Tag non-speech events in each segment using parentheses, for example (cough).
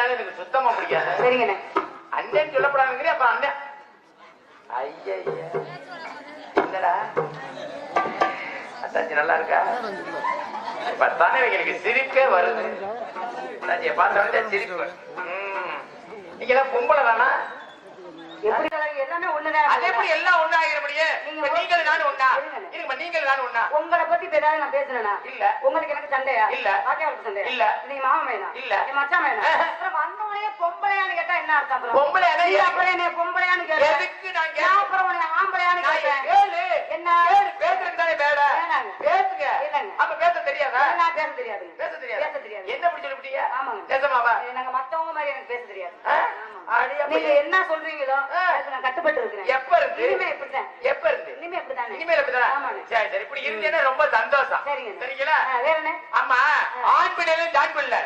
அண்ணன்னால எனக்கு சுத்தமா பிடிக்காது. சரிங்கண்ணே. அண்ணன் சொல்லப்படாதுங்கிறே அப்ப அண்ணன் ஐயா என்னடா? அத்தாச்சி நல்லா இருக்கா? பத்தானே இவங்களுக்கு சிரிப்பே வருது. அத்தாச்சியை சிரிப்பு. நீங்க எல்லாம் பொம்பளை தானா? எப்படி எல்லாமே ஒண்ணுதான். அது எப்படி எல்லாம் ஒண்ணா ஆகிற முடியும்? நீங்க இப்ப நீங்கள் நானும் ஒண்ணா. இருங்க. நீங்கள் நானும் ஒண்ணா. உங்களை பத்தி ஏதாவது நான் பேசுனேனா இல்ல. உங்களுக்கு எனக்கு சண்டையா? இல்ல. பாக்கியாவுக்கு சண்டையா? இல்ல. நீங்க மாமா வேணா இல்ல. நீ மச்சான் வேணா ஆஹா. அப்புறம் வந்தவனே பொம்பளையான்னு கேட்டா என்ன அர்த்தம் அப்புறம் பொம்பளை என்ன? நீ அப்புறம் என்ன பொம்பளையான்னு எதுக்கு நான் கேட்க அப்புறம் உன்னை ஆம்பளையான்னு கேட்டேன் கேளு. என்ன? கேளு. பேசுறதுக்கு தானே வேலை. பேசுங்க. இல்லைங்க. அப்ப பேச தெரியாதா? நான் பேச தெரியாதுங்க பேச தெரியாது. பேச தெரியாது. என்ன பிடிச்சி சொல்லிட்டீங்க ஆமாங்க. பேசமாவா? நாங்க மத்தவங்க மாதிரி எனக்கு பேச தெரியாது. நீங்க என்ன சொல்றீங்களோ. அதுக்கு நான் கட்டுப்பட்டு இருக்கிறேன். எப்ப இனிமே இப்படிதான் இருந்து இனிமே ஆமாங்க. சரி சரி. இப்படி இருந்தேன்னா ரொம்ப சந்தோஷம். சரிங்க சரிங்களா? ஆ, வேற என்ன? ஆமா ஆண் பிள்ளைல ஜான் பிள்ளை.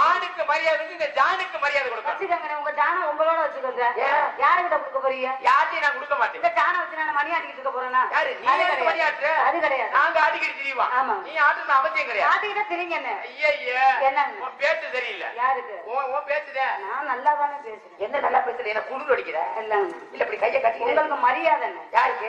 ஆணுக்கு மரியாதை இந்த ஜானுக்கு மரியாதை கொடுக்கணும். வச்சுக்கோங்க உங்க ஜானம் உங்களோட வச்சுக்கோங்க. ஏன்? யாருகிட்ட கொடுக்க போறீங்க? யார்ட்டையும் நான் கொடுக்க மாட்டேன். இந்த ஜானம் வச்சு நான் மணி ஆட்டிக்கிட்டு இருக்க போறேனா யாரு? நீ அது கிடையாது. மரியாதை அது கிடையாது. நாங்க அடிக்கடி திரிவான் ஆமா. நீ ஆட்டுன அவசியம் கிடையாது. ஆட்டிக்கிட்ட தெரியுங்க என்ன ஐயா? உன் பேச்சு சரியில்லை. யாருக்கு? உன் பேச்சுதான் நான் நல்லா தானே பேசுறேன். என்ன நல்லா பேசுற? என்ன குளிர் அடிக்கிற இல்லைங்க. இல்ல இப்படி கைய கட்டி உங்களுக்கு மரியாதை யாருக்கு?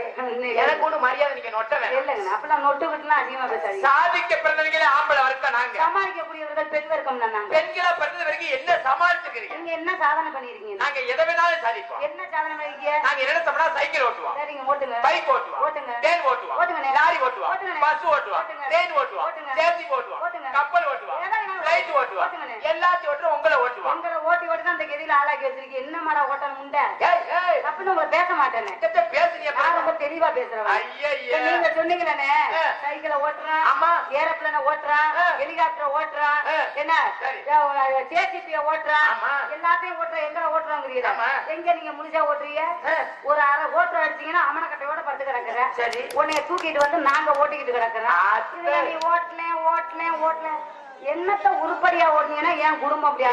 எனக்கு ஒண்ணு மரியாதை நீங்க நொட்ட வேணாம். இல்லைங்க அப்பெல்லாம் நொட்டுக்கிட்டுலாம் அதிகமா பேசாதீங்க. சாதிக்க பிறந்தவங்களே ஆம்பளை வர்க்க நாங்க. சமாளிக்கக்கூடியவர்கள் பெண் வர்க்கம் நாங்க. பெண்களா பிறந்த வரைக்கும் என்ன சமாளிச்சுக்கிறீங்க? நீங்க என்ன சாதனை பண்ணிருக்கீங்க நாங்க எதை வேணாலும் சாதிப்போம். என்ன சாதனை பண்ணிருக்கீங்க நாங்க நினைச்சோம்னா சைக்கிள் ஓட்டுவோம். சரிங்க ஓட்டுங்க. பைக் ஓட்டுவோம். ஓட்டுங்க. ட்ரெயின் ஓட்டுவோம். ஓட்டுங்கண்ணே. லாரி ஓட்டுவோம். பஸ் ஓட்டுவோம். ஓட்டுங்க. ட்ரெயின் ஓட்டுவோம். ஓட்டுங்க. ஜேசி ஓட்டுவோம். ஓட்டுங்க. கப்பல் ஓட்டுவோம். எதை வேணாலும் பிளைட் ஓட்டுவோம். எல்லாத்தையும் ஓட்டுவோம் உங்களை ஓட்டுவோம். உங்களை ஓட்டி ஓட்டி தான் இந்த கெதியில ஆளாக்கி வச்சிருக்கீங்க. என்ன மாடா ஓட்டம் உண்டை அப்படின்னு உங்களை பேச மாட்டேனே கிட்ட பேசுறீங்க ரொம்ப தெளிவா பேசுறேன். நீங்க சொன்னீங்களே. சைக்கிள ஓட்டுறான் ஆமா. ஏரோப்ளேன ஓட்டுறான். ஹெலிகாப்டர் ஓட்டுறான். என்ன. ஜேசிபிய ஓட்டுறான். எல்லாத்தையும் ஓட்டுற எங்க ஓட்டுறாங்கிறீங்க. எங்க நீங்க முழுசா ஓட்டுறீங்க. ஒரு அரை ஓட்டுற அடிச்சீங்கன்னா அமனக்கட்டையோட படுத்து கிடக்குற சரி. உன்னைய தூக்கிட்டு வந்து நாங்க ஓட்டிக்கிட்டு கிடக்குறோம் நீ ஓட்டலேன் ஓட்டலேன் ஓட்டலேன் என்னத்த உருப்படியா ஓட்டுனீங்கன்னா என் குடும்பம் அப்படி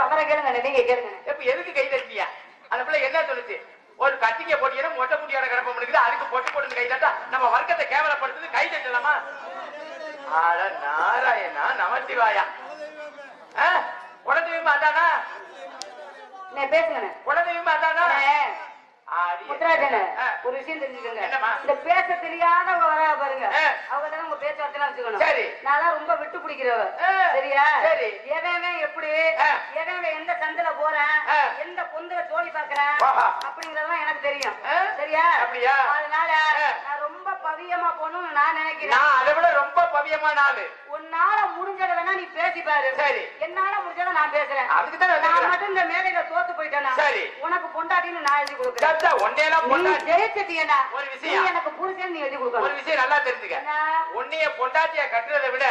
அவரை கேளுங்க நீங்க கேளுங்க எதுக்கு கை தட்டியா அந்த பிள்ளை என்ன சொல்லுச்சு? ஒரு கட்டிக்க போட்டியனா மொட்டை குட்டியோட கிடப்ப முடியுது அதுக்கு பொட்டு போட்டு கை தட்டா நம்ம வர்க்கத்தை கேவலப்படுத்துது கை தட்டலாமா? ஆட நாராயணா நமச்சிவாயா. ஆ? குலதெய்வம் அதானா? பேசுங்க குலதெய்வம் அதானா? ஒரு விஷயம் தெரிஞ்சுக்கோங்க? இந்த பேச தெரியாத வர பாருங்க. அவங்க தான் உங்க பேச்சுவார்த்தை வச்சுக்கணும் சரி. நான் ரொம்ப விட்டு பிடிக்கிறவ. சரியா சரி. எவன் எப்படி. எவன் எந்த சந்தில போறேன். எந்த பொந்துல தோழி பாக்குறேன். அப்படிங்கறதெல்லாம் எனக்கு தெரியும். சரியா அப்படியா? அதனால. நான் ரொம்ப பவியமா போகணும்னு நான் நினைக்கிறேன் நான் அதை விட ரொம்ப பவியமான ஆளு உன்னால முடிஞ்சதை வேணா நீ பேசி பாரு சரி. என்னால முடிஞ்சதை நான் பேசுறேன் அதுக்கு தான் நான். மட்டும் இந்த மேடையில தோத்து போயிட்டேனா சரி. உனக்கு பொண்டாட்டின்னு நான் எழுதி கொடுக்குறேன் நீ பொண்டாட்டி ஜெயிச்சிட்டியடா ஒரு விஷயம். எனக்கு புருஷன் நீ எழுதி ஒரு கொடுக்கணும் விஷயம் நல்லா தெரிஞ்சுக்க? உன்னைய பொண்டாட்டிய கட்டுறதை விட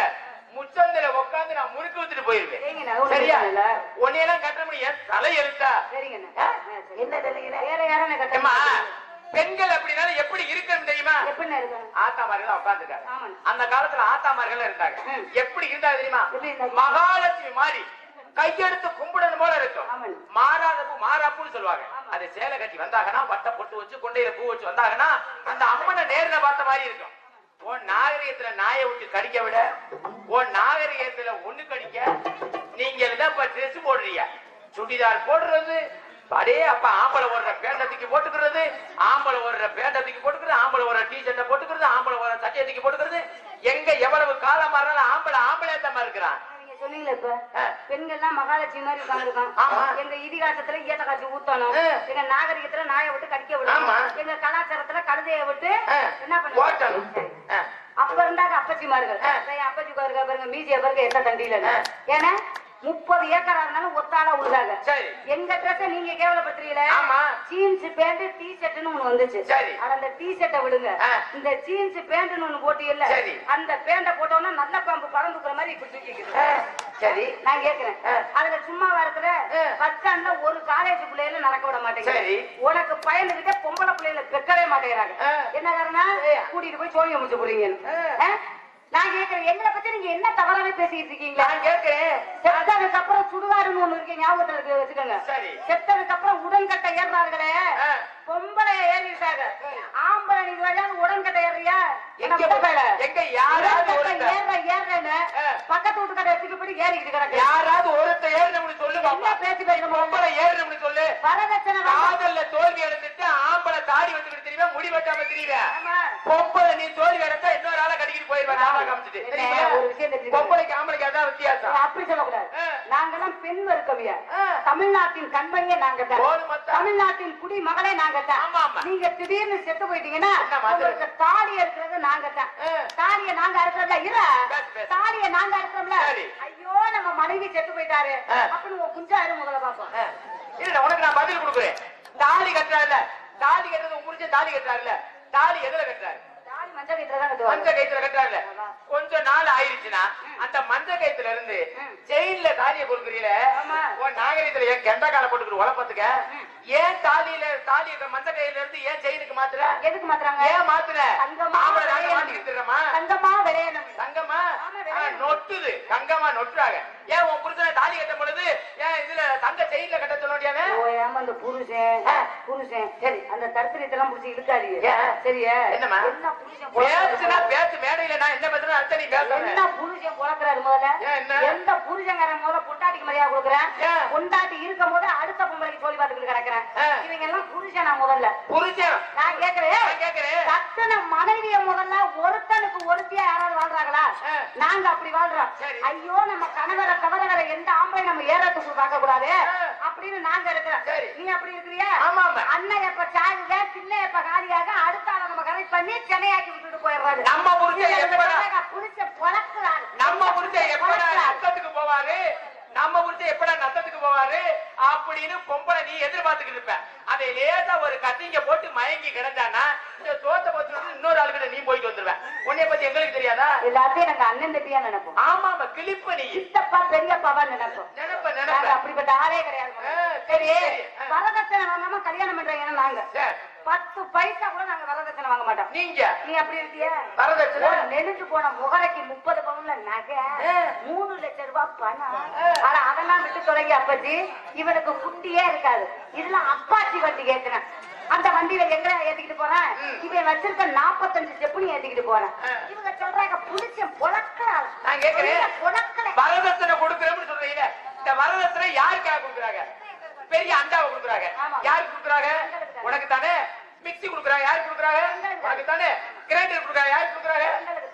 முச்சந்தில உட்காந்து நான் முறுக்கு வித்துட்டு போயிருவேன் சரியா இல்ல. உன்னையெல்லாம் கட்ட முடியும் தலை எழுத்தா. என்ன வேற யாரும் எனக்கு ஏம்மா, கட்ட பெண்கள் அப்படினாலும் எப்படி இருக்கணும் தெரியுமா ஆத்தாமார்கள் ஆமாண்ணா. அந்த காலத்துல ஆத்தாமார்கள் இருந்தாங்க. எப்படி இருந்தா தெரியுமா? மகாலட்சுமி மாதிரி கையெடுத்து கும்பிடணும் போல இருக்கும் ஆமாண்ணா. மாறாதப்பு மாறாப்புன்னு சொல்லுவாங்க. அது சேலை கட்டி வந்தாங்கன்னா வட்ட பொட்டு வச்சு கொண்டையில பூ வச்சு வந்தாங்கன்னா அந்த அம்மனை நேர்ல பார்த்த மாதிரி இருக்கும் உன் நாகரிகத்துல நாயை விட்டு கடிக்க விட உன் நாகரிகத்துல ஒண்ணு கடிக்க நீங்க தான் இப்ப ட்ரெஸ் போடுறீங்க சுடிதார் போடுறது அடே அப்ப ஆம்பளை ஓடுற பேண்ட தூக்கி போட்டுக்கிறது ஆம்பளை ஓடுற பேண்ட தூக்கி போட்டுக்கிறது ஆம்பளை ஓடுற டி ஷர்ட்டை போட்டுக்கிறது ஆம்பளை ஓடுற சட்டையை தூக்கி போட்டுக்கிறது எங்க எவ்வளவு காலம் மாறினாலும் ஆம்பளை ஆம்பளை தான் இருக்கிறான் நீங்க சொன்னீங்களே இப்ப. பெண்கள்லாம் மகாலட்சுமி மாதிரி உட்கார்ந்துருக்கான் ஆமா. எங்க இதிகாசத்துல ஈட்ட காட்சி ஊத்தணும். எங்க நாகரிகத்துல நாயை விட்டு கடிக்க. விடணும் எங்க கலாச்சாரத்துல கழுதையை விட்டு. என்ன பண்ணணும். அப்ப இருந்தாங்க அப்பச்சிமார்கள் ஆ. இப்ப என் அப்பச்சி பாருங்க மீசிய பாருங்க எந்த தண்டியில. ஏன்னா முப்பது ஏக்கரா இருந்தாலும் ஒத்தாளா உழுதாங்க சரி எங்க ட்ரெஸ் நீங்க கேவலப்படுத்துறீங்களே ஆமா. ஜீன்ஸ் பேண்ட் டி ஷர்ட்னு ஒண்ணு வந்துச்சு சரி. அந்த டி ஷர்ட்டை விடுங்க. இந்த ஜீன்ஸ் பேண்ட்னு ஒண்ணு போட்டீங்கல்ல சரி. அந்த பேண்ட போட்டோம்னா நல்ல பாம்பு பறந்துக்கிற மாதிரி இப்படி சரி நான் கேக்குறேன். அதுல சும்மாவா இருக்கிற ஆ. பஸ் ஸ்டாண்ட்ல ஒரு காலேஜ் பிள்ளைகள நடக்க விட மாட்டேங்குது. உனக்கு பயந்துகிட்டே பொம்பளை பிள்ளைகளை பெக்கவே மாட்டேங்கிறாங்க. என்ன காரணம். கூட்டிட்டு போய் சோழிய முடிச்சு போறீங்க ஆ. நான் கேக்குறேன். எங்களை பத்தி நீங்க என்ன தவறாவே பேசிட்டு இருக்கீங்களா? நான் கேட்கிறேன் செத்ததுக்கு அப்புறம் சுடுகாடுன்னு ஒண்ணு இருக்கு ஞாபகத்துல இருக்கு வச்சுக்கோங்க. சரி. செத்ததுக்கு அப்புறம் உடன்கட்டை ஏறுறார்களே. ஆ. பொம்பளை ஏறிட்டாங்க. ஆம்பளை நீ வேலையாவது உடன்கட்டை ஏறியா எங்க யாராவது ஏற ஏற மாடுன்னு ஆ. பக்கத்து வீட்டுக்கார எடுத்துக்கப்படி ஏறிக்கிட்டு கிடக்கு யாராவது ஒருத்த ஏறினம்னு சொல்லு பேசி பேசணும்? பொம்பளை ஏறினம்னு சொல்லு. வரதட்சணை காதல்ல தோல்வி அடைஞ்சிட்டு ஆம்பளை தாடி வச்சுக்கிட்டு தெரியுமா முடி வெட்டாம தெரியுவேன். பொம்பளை நீ தோல்வி அடைஞ்சா இன்னொரு ஆளை கட்டிக்கிட்டு போயிருவேன் நாடா காமிச்சிட்டு. பொம்பளைக்கு ஆம்பளைக்கு அதான் வித்தியாசம் அப்படி சொல்லக்கூடாது. நாங்கெல்லாம் பெண். தமிழ்நாட்டின் கண்மணியே நாங்க தான். தமிழ்நாட்டின் குடி மகளே நாங்க தான். நீங்க திடீர்னு செத்து போயிட்டீங்கன்னா தாலி இருக்கிறது நாங்க தான். தாலிய நாங்க அறுக்கிறோம்ல இர. தாலிய நாங்க அறுக்கிறோம்ல. ஐயோ நம்ம மனைவி செத்து போயிட்டாரு. அப்படின்னு குஞ்சா முதல்ல பாப்போம். இல்ல உனக்கு நான் பதில் கொடுக்குறேன் தாலி கட்டுறாருல தாலி கட்டுறது உங்க புரிஞ்ச தாலி கட்டுறாருல தாலி எதுல கட்டுறாரு? கயிற்றுல மஞ்ச கைத்துல கட்டுறாருல கொஞ்ச நாள் ஆயிருச்சுன்னா அந்த மஞ்ச கைத்துல இருந்து செயின்ல தாலிய கொடுக்குறீல ஆமா. உன் நாகரீகத்துல ஏன் கெண்ட கால போட்டுக்கிட்டு உழப்பத்துக்க ஏன் தாலியில தாலி மஞ்ச கையில இருந்து ஏன் செயினுக்கு மாத்துற? எதுக்கு மாத்துறாங்க? ஏன் மாத்துற. மாட்டிக்கிட்டு தங்கமா விளையணும். தங்கமா. நொட்டுது. தங்கமா நொட்டுறாங்க. ஏன் உன் புருஷனை தாலி கட்டும் பொழுது ஏன் இதுல தங்க செயின்ல கட்ட சொல்ல முடியாது அந்த புருஷன். புருஷன் சரி அந்த தரித்திரத்தெல்லாம் புடிச்சு இழுக்காதீங்க? சரியா என்னம்மா? என்ன புருஷன் பேசுனா? பேசு மேடையில நான் என்ன பேசுறேன் அடுத்த நீ பேசுற என்ன புருஷன் பொழக்கிறாரு முதல்ல? எந்த புருஷங்காரன் முதல்ல பொண்டாட்டிக்கு மரியாதை கொடுக்குறேன்? பொண்டாட்டி இருக்கும் போது அடுத்த பொம்பளைக்கு சொல்லி பார்த்துக்கிட்டு கிடக்குறேன். இவங்க எல்லாம் புருஷனா முதல்ல புருஷன் நான் கேக்குறேன் நான் கேக்குறேன் கத்தன மனைவிய முதல்ல ஒருத்தனுக்கு ஒருத்தியா யாராவது வாழ்றாங்களா. நாங்க அப்படி வாழ்றோம். ஐயோ நம்ம கணவரை தவிர வேற எந்த ஆம்பளை நம்ம ஏறத்துக்கு பார்க்க கூடாது. அப்படின்னு நாங்க இருக்கிறோம். நீ அப்படி இருக்கிறியா. அண்ணன் எப்ப சாகுக சின்ன எப்ப காலியாக அடுத்த ஆளை நம்ம கரெக்ட் பண்ணி சென்னையாக்கி விட்டுட்டு போயிடுறாரு. நம்ம புடிச்ச பொழக்கிறாரு. நம்ம புருஷன் எப்படா நத்தத்துக்கு போவாரு? நம்ம புருஷன் எப்படா நத்தத்துக்கு போவாரு? அப்படின்னு பொம்பளை நீ எதிர்பார்த்துக்கிட்டு இருப்ப. அதை லேசா ஒரு கத்திங்க போட்டு மயங்கி கிடந்தானா இந்த சோத்த போச்சு இன்னொரு ஆளுகிட்ட நீ போயிட்டு பத்தி எங்களுக்கு தெரியாதா? எல்லாத்தையும் நாங்க அண்ணன் தம்பியா நினைப்போம். ஆமா ஆமா கிளிப்ப நீ. சித்தப்பா பெரியப்பாவா நினைப்போம். நினைப்ப நினைப்ப அப்படிப்பட்ட ஆளே கிடையாது. சரி. வரதட்சணை வாங்காம கல்யாணம் பண்றீங்கன்னா நாங்க பத்து பைசா கூட நாங்க வரதட்சணை வாங்க மாட்டோம். நீங்க? நீ அப்படி இருக்கியா? வரதட்சணை? ஒரு நெளிஞ்சு போன முகரைக்கு முப்பது பவுன்ல நகை. மூணு லட்சம் ரூபாய் பணம். ஆனா அதெல்லாம் விட்டு தொடங்கி அப்பச்சி இவனுக்கு குட்டியே இருக்காது. இதுல அப்பாச்சி வண்டி கேட்கிறேன் அந்த வண்டியில எங்க ஏத்திக்கிட்டு போறேன். இவன் வச்சிருக்க நாற்பத்தஞ்சு ஸ்டெப்னி ஏத்திக்கிட்டு போறேன். இவங்க சொல்றாங்க புடிச்ச புழக்கிறாள் நான் கேக்குறேன். புழக்கலை. வரதட்சணை கொடுக்குறோம்னு சொல்றீங்க. இந்த வரதட்சணை யாருக்காக கொடுக்குறாங்க? பெரிய அண்டாவை கொடுக்குறாங்க. யாருக்கு கொடுக்குறாங்க. உனக்கு தானே மிக்ஸி கொடுக்குறாங்க. யாருக்கு கொடுக்குறாங்க. உனக்கு தானே கிரைண்டர் கொடுக்குறாங்க. யாருக்கு கொடுக்குறாங்க.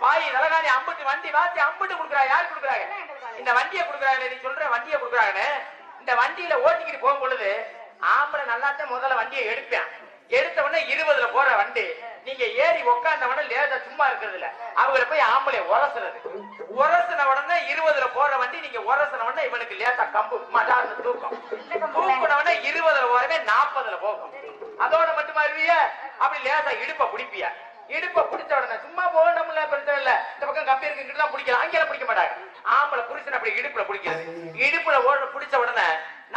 வாய் தலகாணி அம்பட்டு வண்டி வாத்தி அம்பட்டு கொடுக்குறாங்க. யாருக்கு கொடுக்குறாங்க. இந்த வண்டியை கொடுக்குறாங்க நீ சொல்ற வண்டியை கொடுக்குறாங்கன்னு இந்த வண்டியில ஓட்டிக்கிட்டு போகும் பொழுது ஆம்பளை நல்லாத்தான் முதல்ல வண்டியை எடுப்பேன். எடுத்த உடனே இருபதுல போற வண்டி நீங்க ஏறி உட்கார்ந்த உடனே லேசா சும்மா இருக்கிறது இல்ல அவங்கள போய் ஆம்பளை உரசுறது. உரசின உடனே இருபதுல போற வண்டி நீங்க உரசின உடனே இவனுக்கு லேசா கம்பு மடான்னு தூக்கம். தூக்கின உடனே இருபதுல போறவே நாற்பதுல போகும். அதோட மட்டுமா இருவிய அப்படி லேசா இடுப்ப பிடிப்பிய. இடுப்ப பிடிச்ச உடனே சும்மா போகணும்ல பிரச்சனை இல்ல. இந்த பக்கம் கம்பி இருக்கு இங்கிட்டு தான் பிடிக்கலாம். அங்கெல்லாம் பிடிக்க மாட்டாங்க. ஆம்பளை புருஷன் அப்படி இடுப்புல பிடிக்கிறது. இடுப்புல ஓட பிடிச்ச உடனே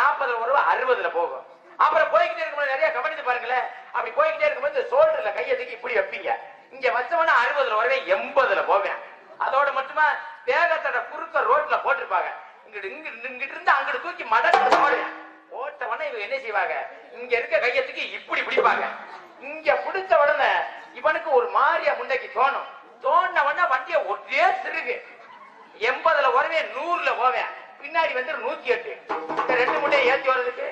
நாற்பதுல ஒரு அறுபதுல போகும். அப்புறம் போய்கிட்டே இருக்கும்போது நிறைய கவனித்து பாருங்களேன். அப்படி போய்கிட்டே இருக்கும்போது சோல்டர்ல கையை தூக்கி இப்படி வைப்பீங்க. இங்க வச்சவனா அறுபதுல வரவே எண்பதுல போவேன். அதோட மட்டுமா வேகத்தோட குறுக்க ரோட்ல போட்டிருப்பாங்க. இங்கிட்டு இங்கிட்டு இங்கிட்டு இருந்து அங்கிட்டு தூக்கி மடக்கு போடுவேன் போட்டவன இவங்க என்ன செய்வாங்க? இங்க இருக்க கையை தூக்கி இப்படி பிடிப்பாங்க. இங்க பிடிச்ச உடனே இவனுக்கு ஒரு மாதிரியா முண்டைக்கு தோணும். தோணுன உடனே வண்டியை ஒரே சிறுகு எண்பதுல வரவே நூறுல போவேன். பின்னாடி வந்து நூத்தி எட்டு. இந்த ரெண்டு முட்டையை ஏத்தி வர்றதுக்கு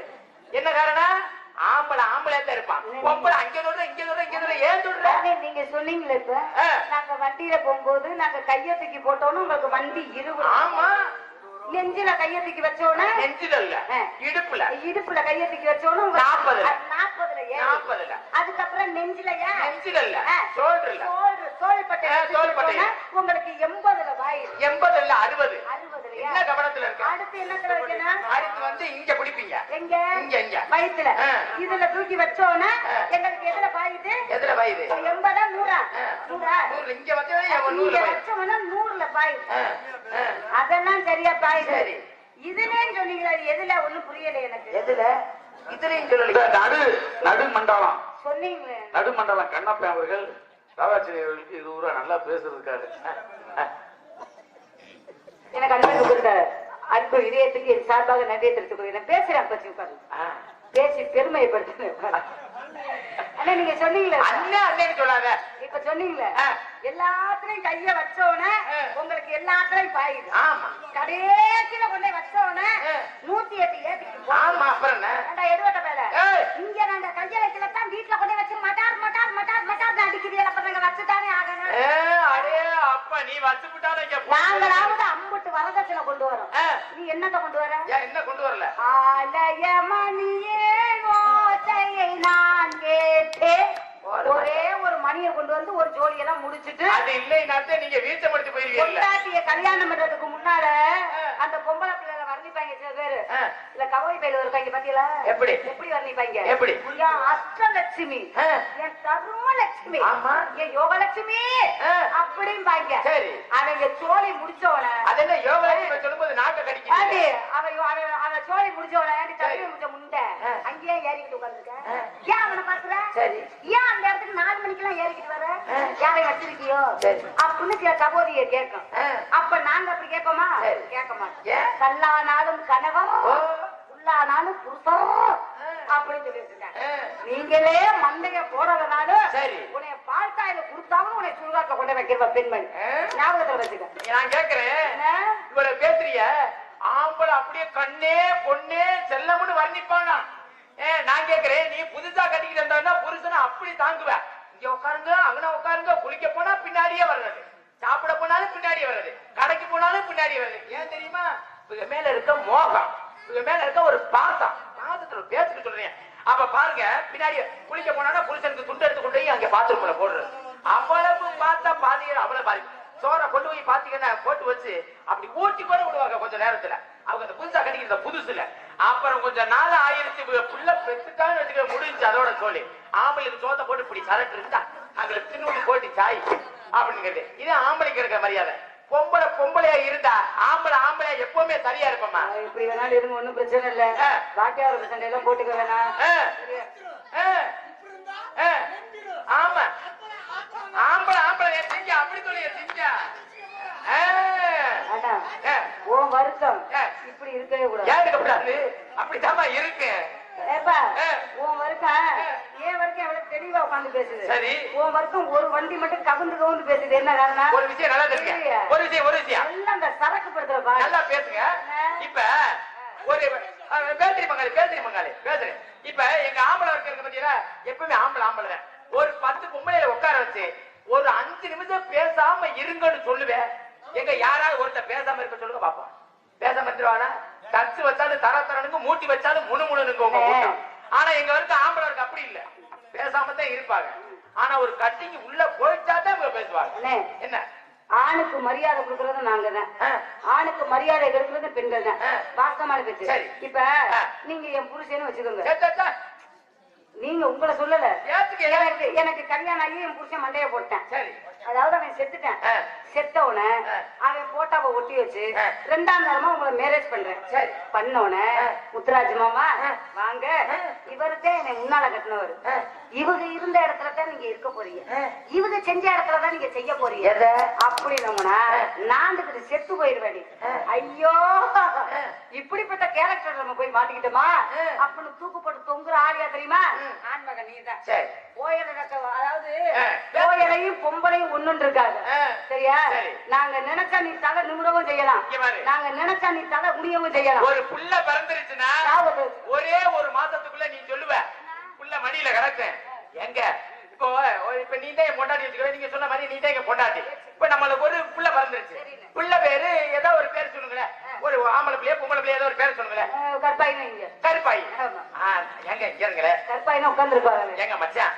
என்ன காரணம் ஆம்பளை ஆம்பளை தான் இருப்பான் பொம்பளை அங்க சொல்ற இங்க சொல்ற இங்க சொல்ற ஏன் சொல்ற நீங்க சொன்னீங்களே இப்ப. நாங்க வண்டியில போகும்போது நாங்க கைய தூக்கி போட்டோன்னு உங்களுக்கு வண்டி இருபது. ஆமா. நெஞ்சில கைய தூக்கி வச்சோன்னு? நெஞ்சில இல்ல. இடுப்புல. இடுப்புல கைய தூக்கி வச்சோன்னு நாற்பதுல. நாற்பதுல. நாற்பதுல. அதுக்கப்புறம் நெஞ்சில ஏன் நெஞ்சில இல்ல ஆ, எடுத்து தோள்பட்டை. வச்சோன்னா உங்களுக்கு எண்பதுல வாய் எண்பது இல்ல அறுபது. என்ன கவனத்துல இருக்கு? அடுத்து என்னத்துல வைக்கணும்? அடுத்து வந்து இங்க பிடிப்பீங்க எங்க? இங்க, இங்க. வயித்துல. இதுல தூக்கி வச்சோன்னா ஆ. எங்களுக்கு எதுல பாயுது எதுல வயது எண்பதா நூறா? ஆ. நூறா? நூறு இங்க வச்சா இங்க நூறுல வயது வச்சோம்னா நூறுல பாயுது. அதெல்லாம் சரியா பாயுது சரி. இதுலன்னு சொன்னீங்களா எதுல? ஒண்ணும் புரியல எனக்கு. எதுல? இதுலயும் சொல்லல இந்த நடு நடுமண்டலம் சொன்னீங்களே. நடுமண்டலம் கண்ணப்பன் அவர்கள் ராதாச்சேரி அவர்களுக்கு இருபது ரூபா நல்லா பேசுறதுக்காரு எனக்கு அன்பு கொடுத்த அன்பு இதயத்துக்கு என் சார்பாக நன்றியை தெரிவித்துக் கொள்கிறேன் பேசுறேன் பற்றி உட்கார்ந்து. பேசி உட்கார்ந்து. அண்ணா நீங்க சொன்னீங்களே அண்ணன் அண்ணன்னு சொல்லாத இப்ப சொன்னீங்களே. எல்லாத்துலயும் கைய வச்சோடனே. உங்களுக்கு எல்லாத்துலயும் பாயுது ஆமா கடைசியில கொண்டு வச்சோடனே. நூத்தி எட்டு ஏத்திட்டு. ஆமா அப்புறம் எடுவட்ட ஏய். இங்க நாங்க கைய வைக்கல தான் வீட்டுல கொண்டு வச்சு மட்டார் மட்டார் மட்டார் மட்டார் அடிக்கிறீங்க அப்ப நாங்க வச்சுதானே ஆகணும் அடே அப்பா நீ வச்சு விட்டாலும் போட்டு- நாங்களாவது அம்புட்டு வரதட்சணை கொண்டு வரோம் ஆ. நீ என்னத்த கொண்டு வர? என்ன கொண்டு வரல? ஆலய மணியே ஓசையை நான் கேட்டேன். ஒரு ஒரே மணியை கொண்டு வந்து ஒரு ஜோடியெல்லாம் முடிச்சிட்டு அது இல்லைனாத்தே நீங்க வீட்டை முடிச்சு பொண்டாட்டிய கல்யாணம் பண்றதுக்கு முன்னால. அந்த பொம்பளை பிள்ளைல வர்ணிப்பாங்க சில பேரு. இல்ல கவலை பையில இருக்காங்க பாத்தீங்களா? எப்படி? எப்படி வர்ணிப்பாங்க? எப்படி? ஆ. என் தர்மலட்சுமி ஆமா. என் யோகலட்சுமி ஆ. அப்படிம்பாங்க சரி. அவங்க சோழி முடிச்சோட அது என்ன யோகலட்சுமி சொல்லும்போது நாக்க அது கடிக்குது அவ அவ- அவ சோழி முடிச்சோட சரி. தண்ணி முடிச்ச முண்டை. அங்கேயே ஏறிக்கிட்டு. ஏன் அவனை பாக்குற சரி. ஏன் அந்த இடத்துக்கு நாலு மணிக்கெல்லாம் ஏறிக்கிட்டு வர. யாரை வச்சிருக்கியோ சரி. அப்படின்னு சில சகோதரிய கேட்கும். அப்ப நாங்க அப்படி கேட்போமா. கேட்க மாட்டோம் ஏன்? கல்லானாலும் ஓ. உள்ளானாலும் புருஷன் அப்படின்னு சொல்லிட்டு. நீங்களே மண்டைய போடலனாலும் சரி. உன்னைய பால் தாயில கொடுத்தாலும் உன்னை சுடுகாட்டுல கொண்டு வைக்கிறவ பெண்மணி. ஞாபகத்துல வச்சுக்க. நான் கேக்குறேன்? இவ்வளவு பேசுறிய? ஆம்பளை அப்படியே கண்ணே பொண்ணே செல்லமுன்னு வர்ணிப்பானா? ஏ நான் கேக்குறேன். நீ புதுசா கட்டிக்கிட்டு வந்தா புருஷனை அப்படி தாங்குவ. இங்க உட்காருங்க அங்கன உட்காருங்க. குளிக்க போனா பின்னாடியே வர்றது. சாப்பிட போனாலும் பின்னாடியே வர்றது. கடைக்கு போனாலும் பின்னாடியே வருது ஏன் தெரியுமா? இவங்க மேல இருக்க மோகம் இவங்க மேல இருக்க ஒரு பாசம். பாசத்துல பேச்சுக்கு சொல்றேன். அப்ப பாருங்க பின்னாடி குளிக்க போனா புருஷனுக்கு துண்டு எடுத்து கொண்டு போய் அங்க பாத்ரூம்ல போடுறது. அவ்வளவு பார்த்தா பாதி அவ்வளவு பாதி. சோற கொண்டு போய் பாத்தீங்கன்னா போட்டு வச்சு அப்படி ஊட்டி கூட விடுவாங்க கொஞ்ச நேரத்துல. அவங்க அந்த புதுசா கட்டிக்கிற புதுசுல. அப்புறம் கொஞ்சம் நாள் ஆயிரத்தி புள்ள பெத்துட்டான்னு வச்சுக்க முடிஞ்சு அதோட சொல்லி ஆம்பளைக்கு சோத்த போட்டு இப்படி சரட்டு இருந்தா அங்க தின்னு போட்டு சாய் அப்படிங்கிறது. இது ஆம்பளைக்கு இருக்கிற மரியாதை. பொம்பளை பொம்பளையா இருந்தா ஆம்பளை ஆம்பளையா எப்பவுமே சரியா இருப்போமா இப்படி வேணாலும் இருங்க ஒண்ணும் பிரச்சனை இல்ல. வாட்டியார் சண்டை எல்லாம் போட்டுக்க வேணாம். ஆமா. ஆம்பளை ஆம்பளை திங்க அப்படி ஆனா ஆ, உன் வருத்தம். இப்படி இருக்கவே கூடாது. ஏன் இருக்கக்கூடாது அப்படித்தாம்மா இருக்கு. ஏப்பா. உன் வருத்தம் என் வரைக்கும் எவ்வளவு தெளிவா உட்கார்ந்து பேசுது? சரி. உன் வரைக்கும் ஒரு வண்டி மட்டும் கவுந்து கவுந்து பேசுது. என்ன காரணம்? ஒரு விஷயம் நல்லா தெரியுங்க ஒரு விஷயம் ஒரு விஷயம். எல்லாம் அந்த சரக்கு படுத்துற பாரு. நல்லா பேசுங்க. இப்ப ஒரு பேசுறீ மங்காளி பேசுறீ மங்காளி பேசுறேன் இப்ப எங்க ஆம்பளை இருக்கிறது பாத்தீங்களா? எப்பவுமே ஆம்பளை ஆம்பளை தான். ஒரு பத்து பொம்பளையில உட்கார வச்சு ஒரு அஞ்சு நிமிஷம் பேசாம இருங்கன்னு சொல்லுவேன். எங்க யாராவது ஒருத்தர் பேசாம இருக்க சொல்லுங்க பாப்போம். பேசாம இருந்துருவானா தச்சு வச்சாலும் தர தரனுங்க மூட்டி வச்சாலும் முணு முணுனுங்க உங்க கூட்டம் ஆனா எங்க வரைக்கும் ஆம்பளை இருக்கு அப்படி இல்ல. பேசாம தான் இருப்பாங்க. ஆனா ஒரு கட்டிங் உள்ள போயிட்டா தான் இவங்க பேசுவாங்க. என்ன? ஆணுக்கு மரியாதை கொடுக்கறது நாங்க தான். ஆணுக்கு மரியாதை கொடுக்கறது பெண்கள் தான். பாசமான பேச்சு. சரி. இப்ப. நீங்க என் புருஷன்னு வச்சுக்கோங்க. நீங்க உங்களை சொல்லல. எனக்கு எனக்கு கல்யாணம் ஆகி என் புருஷன் மண்டைய போட்டேன். சரி. அதாவது அவன் செத்துட்டான். செத்தவன. அவன் போட்டாவை ஒட்டி வச்சு. ரெண்டாம் தரமா உங்களை மேரேஜ் பண்றேன் ஆ. முத்துராஜ் மாமா. வாங்க. இவருதான் என்னை முன்னால கட்டினவர். இவங்க இருந்த இடத்துல தான் நீங்க இருக்க போறீங்க. இவங்க செஞ்ச இடத்துல தான் நீங்க செய்ய போறீங்க? அப்படி நம்மனா நாண்டுகிட்டு செத்து போயிருவேன். ஐயோ. இப்படிப்பட்ட கேரக்டர் நம்ம போய் மாட்டிக்கிட்டோமா. அப்படின்னு தூக்குப்பட்டு தொங்குற ஆளியா தெரியுமா நீதான் சரி கோயில நடக்க அதாவது ஆ. கோயிலையும் பொம்பளையும் ஒண்ணுன்னு இருக்காது ஆ. சரியா சரி. நாங்க நினைச்சா நீ தலை நிமிரவும் செய்யலாம். நாங்க நினைச்சா நீ தலை குனியவும் செய்யலாம். ஒரு புள்ள பிறந்துருச்சுன்னா. ஒரே ஒரு மாசத்துக்குள்ள நீ சொல்லுவ. புள்ள மடியில கிடக்கும் எங்க? இப்போ இப்ப நீ தான் பொண்டாட்டி வச்சுக்கோ நீங்க சொன்ன மாதிரி நீ தான் எங்க பொண்டாட்டி. இப்ப நம்மளுக்கு ஒரு புள்ள பிறந்துருச்சு. புள்ள பேரு ஏதோ ஒரு பேர் சொல்லுங்களேன் ஒரு ஆம்பளை பிள்ளைய பொம்பளை பிள்ளைய ஏதோ ஒரு பேர் சொல்லுங்களேன் இங்க. கருப்பாயி. எங்க இங்க இருங்களேன் கற்பாயின்னு உட்கார்ந்துருப்பாங்க. ஏங்க மச்சான்?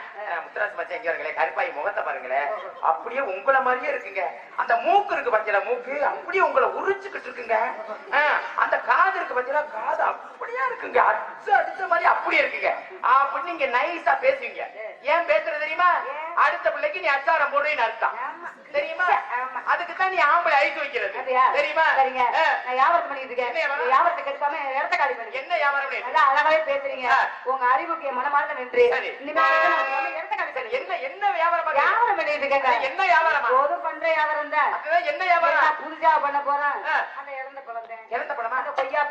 முத்துராஜ் மச்சான் இங்க இருங்களே கருப்பாய் முகத்தை பாருங்களேன் அப்படியே உங்களை மாதிரியே இருக்குங்க. அந்த மூக்கு இருக்கு பாத்தீங்களா மூக்கு? அப்படியே உங்களை உரிச்சுக்கிட்டு இருக்குங்க. அந்த காது இருக்கு பாத்தீங்களா காது அப்படியே இருக்குங்க. அடிச்சு அடிச்ச மாதிரி அப்படியே இருக்குங்க. அப்படி நீங்க நைஸா பேசுவீங்க. ஏன் பேசுறது தெரியுமா? அடுத்த பிள்ளைக்கு நீ அச்சாரம் போடுறேன்னு அர்த்தம். தெரியுமா. அதுக்கு தான் நீ ஆம்பளை ஐஸ் வைக்கிறது? தெரியுமா சரிங்க நான் வியாபாரம் பண்ணிட்டு இருக்கேன்? வியாபாரத்தை கெடுக்காம இடத்த காலி பண்ணி என்ன வியாபாரம்? நல்லா அழகாவே பேசுறீங்க. உங்க அறிவுக்கு மனமார்ந்த நன்றி. இனிமே இடத்த சரி, என்ன என்ன வியாபாரம்? வியாபாரம் பண்ணிட்டு என்ன வியாபாரமா? பண்ற வியாபாரம் தான். என்ன வியாபாரம்? புதுசா பண்ண போறேன். அந்த இறந்த பழந்தேன் இறந்த பழமா அந்த கொய்யா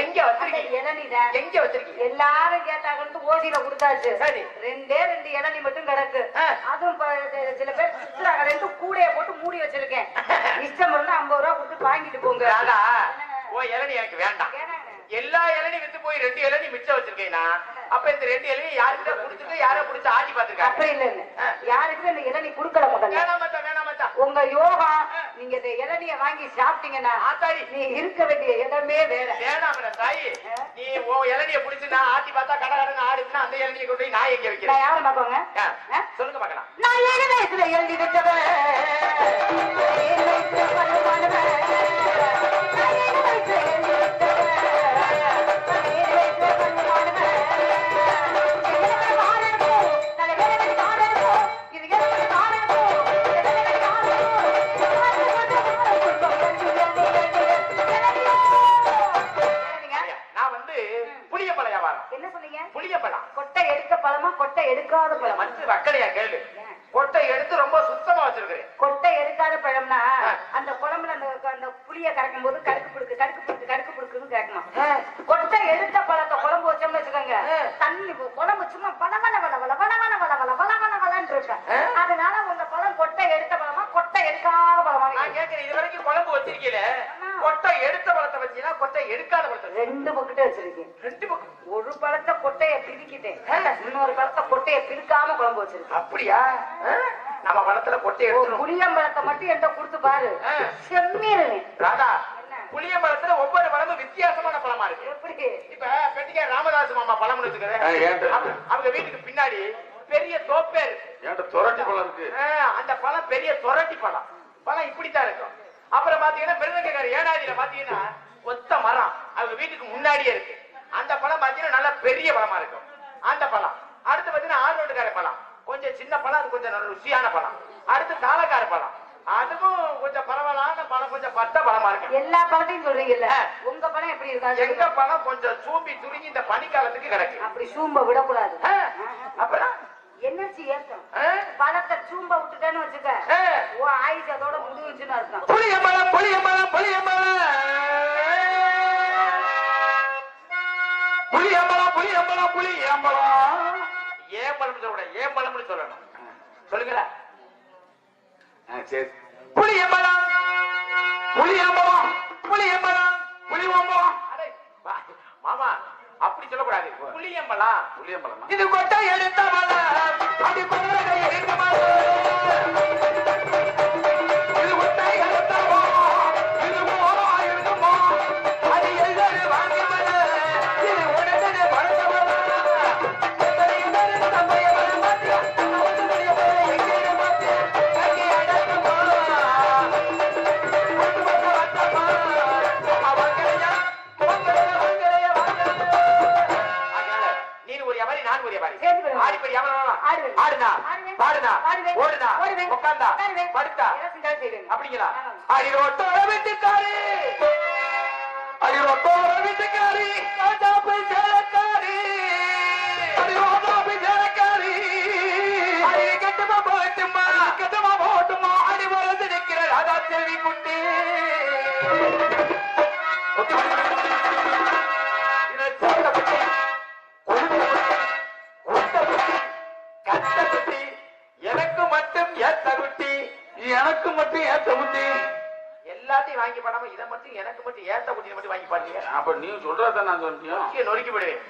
எங்க வச்சிருக்கீங்க? இளநிதான் எங்க வச்சிருக்கீங்க? எல்லாரும் கேட்டாங்கன்னு ஓசியில கொடுத்தாச்சு. சரி. ரெண்டே ரெண்டு இளநி மட்டும் கிடக்கு. அதுவும் சில பேர் சித்ரா கடையில கூடைய போட்டு மூடி வச்சிருக்கேன். இஷ்டம் இருந்தா ஐம்பது ரூபா கொடுத்து வாங்கிட்டு போங்க? ஓ இளநீ எனக்கு வேண்டாம்? எல்லா இளநீ வித்து போய் ரெண்டு இளநீ மிச்சம் வச்சிருக்கேனா? அப்ப இந்த ரெண்டு இளநீ யாருக்கிட்ட கொடுத்துட்டு யார புடிச்சு ஆட்டி பாத்துருக்காங்க அப்படி இல்லைன்னு ஆ. யாருக்குமே இந்த இளநி கொடுக்கல முதல்ல? வேணாம் மச்சான் வேணாம் மச்சான். உங்க யோகம் நீங்க இந்த இளநிய வாங்கி சாப்பிட்டீங்கன்னா ஆத்தாடி. நீ இருக்க வேண்டிய இடமே வேற. வேணாம் தாயி. நீ உன் இளநிய புடிச்சு நான் ஆட்டி பார்த்தா கடை கடை ஆடுச்சுன்னா அந்த இளநியை கொண்டு போய் நான் எங்க வைக்கிறேன் யாரும் பாப்பாங்க? சொல்லுங்க பார்க்கலாம். நான் ஏழு வயசுல எழுதி வச்சவன் (laughs) எடுக்காத பழமா. மஞ்சள் வக்கடையா கேளு. கொட்டை எடுத்து ரொம்ப சுத்தமா வச்சிருக்கிறேன். கொட்டை எடுக்காத பழம்னா. அந்த குழம்புல அந்த அந்த புளிய கறக்கும் போது கொட்டைய பிரிக்காம குழம்பு வச்சிருக்கேன். அப்படியா? நம்ம பழத்துல கொட்டை எடுத்துரும் புளியம்பழத்தை மட்டும் என்கிட்ட கொடுத்து பாரு. ஆ. செம்மீருவேன் ராதா? புளியம்பழத்துல ஒவ்வொரு பழமும் வித்தியாசமான பழமா இருக்கு. எப்படி? இப்ப பெட்டிக்கார ராமதாஸ் மாமா பழம் இருக்குது? அவங்க- வீட்டுக்கு பின்னாடி பெரிய தோப்பே இருக்கு. துரட்டி பழம் இருக்கு. அந்த பழம் பெரிய தொரட்டி பழம். பழம் இப்படித்தான் இருக்கும். அப்புறம் பாத்தீங்கன்னா மிருதங்கக்கார ஏனாதியில பாத்தீங்கன்னா ஒத்த மரம். அவங்க வீட்டுக்கு முன்னாடியே இருக்கு. அந்த பழம் பாத்தீங்கன்னா நல்ல பெரிய பழமா இருக்கும். அந்த பழம். அடுத்து பாத்தீங்கன்னா ஆரோட்டுக்கார பழம். கொஞ்சம் சின்ன பழம் அது கொஞ்சம் நல்ல ருசியான பழம். அடுத்து தாளக்கார பழம். அதுவும் கொஞ்சம் பரவாயில்லாத பழம் கொஞ்சம் பட்ட பழமா இருக்கு. எல்லா பழத்தையும் சொல்றீங்கல்ல. உங்க பழம் எப்படி இருக்காது எங்க பழம் கொஞ்சம் சூம்பி துருங்கி இந்த பனிக்காலத்துக்கு கிடக்கு. அப்படி சூம்ப விடக்கூடாது. அப்புறம்? எனர்ஜி ஏத்தணும் ஆ, பழத்தை சூம்ப விட்டுட்டேன்னு வச்சுக்க. ஓ ஆயுஷ் அதோட முடிஞ்சுன்னு அர்த்தம். புளியம்பழம் புளியம்பழம் புளியம்பழம் புளியம்பழம் புளியம்பழம் புளியம்பழம் ஏன் ஏம்பலம் சொல்லக்கூடாது ஏம்பலம்னு சொல்லணும். சொல்லுங்களா? சரி. புலி எம்பலம் புலி எம்பலம் புலி எம்பலம் புலி மாமா அப்படி சொல்லக்கூடாது. புளியம்பலம் புளியம்பலம் இது கொட்டை எடுத்தவள அடி கொட்டை எடுத்தவள அப்ப நீ சொல்றத நான் குட்டியை நொறுக்கி விடுவேன்